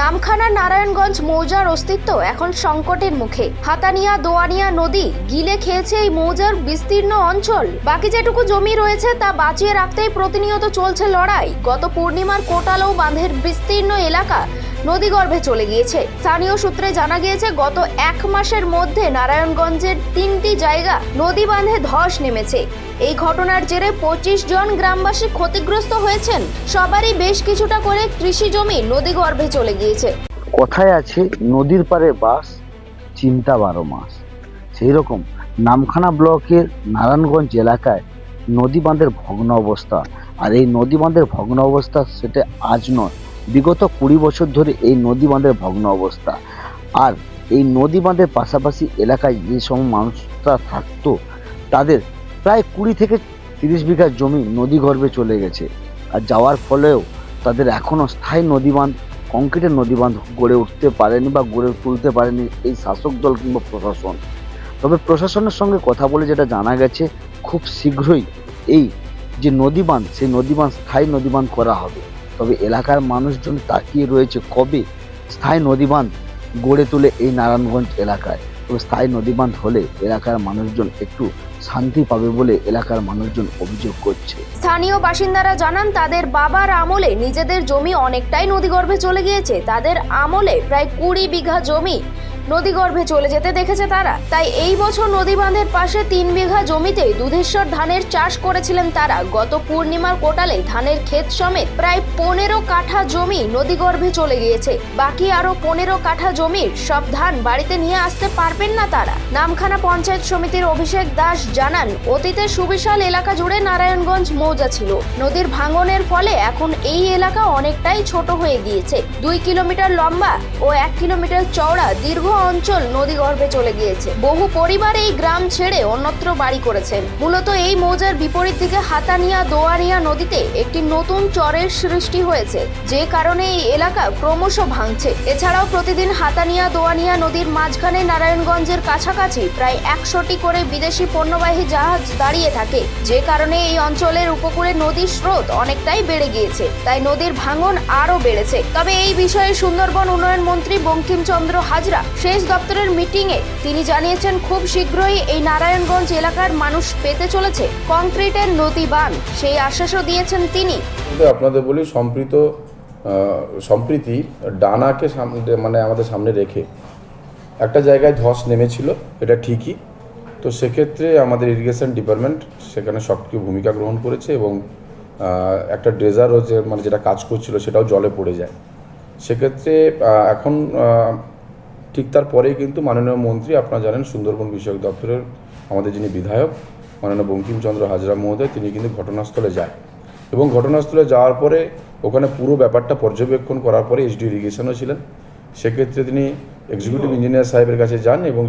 নামখানা নারায়ণগঞ্জ মৌজার অস্তিত্ব এখন সংকটের মুখে। হাতানিয়া দোয়ানিয়া নদী গিলে খেয়েছে এই মৌজার বিস্তীর্ণ অঞ্চল। বাকি যেটুকু জমি রয়েছে তা বাঁচিয়ে রাখতেই প্রতিনিয়ত চলছে লড়াই। গত পূর্ণিমার কোটালো বাঁধের বিস্তীর্ণ এলাকা নদীগর্ভে চলে গিয়েছে। স্থানীয় সূত্রে জানা গিয়েছে, গত এক মাসের মধ্যে নারায়ণগঞ্জের তিনটি জায়গা নদী বাঁধে ধস নেমেছে। এই ঘটনার জেরে পঁচিশ জন গ্রামবাসী ক্ষতিগ্রস্ত হয়েছেন। সবারই বেশ কিছুটা করে কৃষি জমি নদীগর্ভে চলে গিয়েছে। কথায় আছে? নদীর পারে বাস, চিন্তা বারো মাস। সেই রকম নামখানা ব্লকের নারায়ণগঞ্জ এলাকায় নদী বাঁধের ভগ্ন অবস্থা। আর এই নদী বাঁধের ভগ্ন অবস্থা সেটা আজ নয়, বিগত কুড়ি বছর ধরে এই নদী বাঁধের ভগ্ন অবস্থা। আর এই নদী বাঁধের পাশাপাশি এলাকায় যে সব মানুষরা থাকতো, তাদের প্রায় কুড়ি থেকে তিরিশ বিঘা জমি নদী গর্ভে চলে গেছে। আর যাওয়ার ফলেও তাদের এখনও স্থায়ী নদী বাঁধ কংক্রিটের নদী বাঁধ গড়ে উঠতে পারেনি বা গড়ে তুলতে পারেনি এই শাসক দল কিংবা প্রশাসন। তবে প্রশাসনের সঙ্গে কথা বলে যেটা জানা গেছে, খুব শীঘ্রই এই যে নদী বাঁধ সেই নদী বাঁধ স্থায়ী নদী বাঁধ করা হবে। তবে এলাকার মানুষজন তাকিয়ে রয়েছে কবে স্থায়ী নদী বাঁধ গড়ে তোলে এই নারায়ণগঞ্জ এলাকায়? তবে স্থায়ী নদী বাঁধ হলে এলাকার মানুষজন একটু শান্তি পাবে বলে এলাকার মানুষজন অভিযোগ করছে। স্থানীয় বাসিন্দারা জানান, তাদের বাবার আমলে নিজেদের জমি অনেকটাই নদীগর্ভে চলে গিয়েছে। তাদের আমলে প্রায় কুড়ি বিঘা জমি নদীগর্ভে চলে যেতে দেখেছে তারা। তাই এই বছর নদী বাঁধের পাশে তিন বিঘা জমিতে দুধেশ্বর ধানের চাষ করেছিলেন তারা। গত পূর্ণিমার কোটালে ধানের ক্ষেত সমেত প্রায় পনেরো কাঠা জমি নদীগর্ভে চলে গিয়েছে। বাকি আরও পনেরো কাঠা জমির সব ধান বাড়িতে নিয়ে আসতে পারবেন না তারা। নামখানা পঞ্চায়েত সমিতির অভিষেক দাস জানান, অতীতে সুবিশাল এলাকা জুড়ে নারায়ণগঞ্জ মৌজা ছিল। নদীর ভাঙনের ফলে এখন এই এলাকা অনেকটাই ছোট হয়ে গিয়েছে। দুই কিলোমিটার লম্বা ও এক কিলোমিটার চওড়া দীর্ঘ অঞ্চল নদীগর্ভে চলে গিয়েছে। বহু পরিবার এই গ্রাম ছেড়ে অন্যত্র বাড়ি করেছেন। মূলত এই মৌজার বিপরীত দিকে হাতানিয়া দোয়ারিয়া নদীতে একটি নতুন চরের সৃষ্টি হয়েছে। যে কারণে এই এলাকা ক্রমশ ভাঙছে। এছাড়াও প্রতিদিন হাতানিয়া দোয়ানিয়া নদীর মাঝখানে নারায়ণগঞ্জের কাছাকাছি প্রায় একশোটি করে বিদেশি পণ্যবাহী জাহাজ দাঁড়িয়ে থাকে। যে কারণে এই অঞ্চলের উপকূলে নদীর স্রোত অনেকটাই বেড়ে গিয়েছে। তাই নদীর ভাঙন আরও বেড়েছে। তবে এই বিষয়ে সুন্দরবন উন্নয়ন মন্ত্রী বঙ্কিমচন্দ্র হাজরা শেষ দপ্তরের মিটিংয়ে তিনি জানিয়েছেন, খুব শীঘ্রই এই নারায়ণগঞ্জ এলাকার মানুষ পেতে চলেছে কংক্রিটের নদী বান সেই আশ্বাসও দিয়েছেন তিনি। আপনাদের বলি সম্প্রীত সম্প্রীতি ডানাকে সামনে মানে আমাদের সামনে রেখে একটা জায়গায় ধস নেমেছিল, এটা ঠিকই। তো সেক্ষেত্রে আমাদের ইরিগেশন ডিপার্টমেন্ট সেখানে সক্রিয় ভূমিকা গ্রহণ করেছে এবং একটা ড্রেজারও যে মানে যেটা কাজ করছিল সেটাও জলে পড়ে যায়। সেক্ষেত্রে এখন ঠিক তারপরেই কিন্তু মাননীয় মন্ত্রী, আপনারা জানেন সুন্দরবন বিষয়ক দপ্তরের আমাদের যিনি বিধায়ক, মাননীয় বঙ্কিমচন্দ্র হাজরা মহোদয়, তিনি কিন্তু ঘটনাস্থলে যায়। এবং ঘটনাস্থলে যাওয়ার পরে ওখানে পুরো ব্যাপারটা পর্যবেক্ষণ করার পরে এইচডি ইরিগেশনও ছিলেন। সেক্ষেত্রে তিনি এক্সিকিউটিভ ইঞ্জিনিয়ার সাহেবের কাছে যান এবং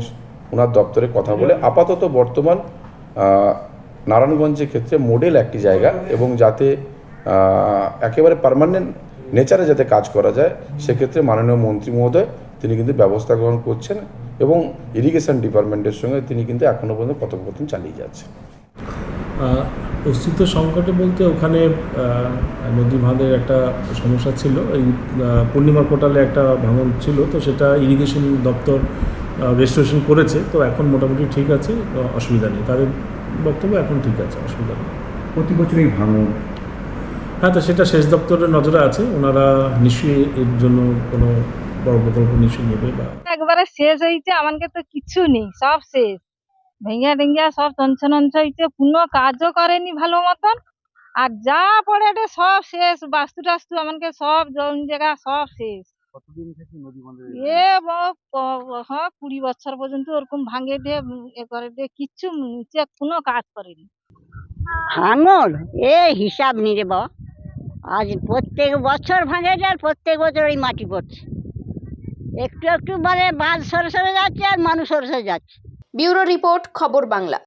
ওনার দপ্তরে কথা বলে আপাতত বর্তমান নারায়ণগঞ্জের ক্ষেত্রে মডেল একটি জায়গা এবং যাতে একেবারে পার্মানেন্ট নেচারে যাতে কাজ করা যায়, সেক্ষেত্রে মাননীয় মন্ত্রী মহোদয় তিনি কিন্তু ব্যবস্থা গ্রহণ করছেন এবং ইরিগেশন ডিপার্টমেন্টের সঙ্গে তিনি কিন্তু এখনও পর্যন্ত কথোপকথন চালিয়ে যাচ্ছেন। অস্তিত্ব সংকটে বলতে ওখানে নদী বাঁধের একটা সমস্যা ছিল। এই পূর্ণিমা কোটালে একটা ভাঙন ছিল তো সেটা ইরিগেশন দপ্তর রেস্টোরেশন করেছে। তো এখন মোটামুটি ঠিক আছে অসুবিধা নেই। তাদের বক্তব্য এখন ঠিক আছে অসুবিধা নেই। প্রতি বছর এই ভাঙন? হ্যাঁ তো সেটা শেষ দপ্তরের নজরে আছে। ওনারা নিশ্চয়ই এর জন্য কোনো নেবে বা একবারে শেষ হয়েছে আমাকে তো কিছু নেই সব শেষ। ভেঙে ভেঙে সব হয়েছে কোনো কাজও করেনি ভালো মতন। আর যা পড়ে এটা সব শেষ বাস্তু টাস্তু আমাকে সব জমি জায়গা সব শেষ। কতদিন থেকে নদী বাঁধের এ ব- ক- হ্যাঁ কুড়ি বছর পর্যন্ত ওরকম ভাঙে দিয়ে এ করে দিয়ে কিচ্ছু নিচে কোনো কাজ করেনি। ভাঙন এ হিসাব নেই রে বাবা আজ প্রত্যেক বছর ভাঙে যায় আর প্রত্যেক বছর ওই মাটি পড়ছে। একটু একটু মানে বাঁধ সরে সরে যাচ্ছে আর মানুষ সরে সরে যাচ্ছে। ব্যুরো রিপোর্ট, খবর বাংলা।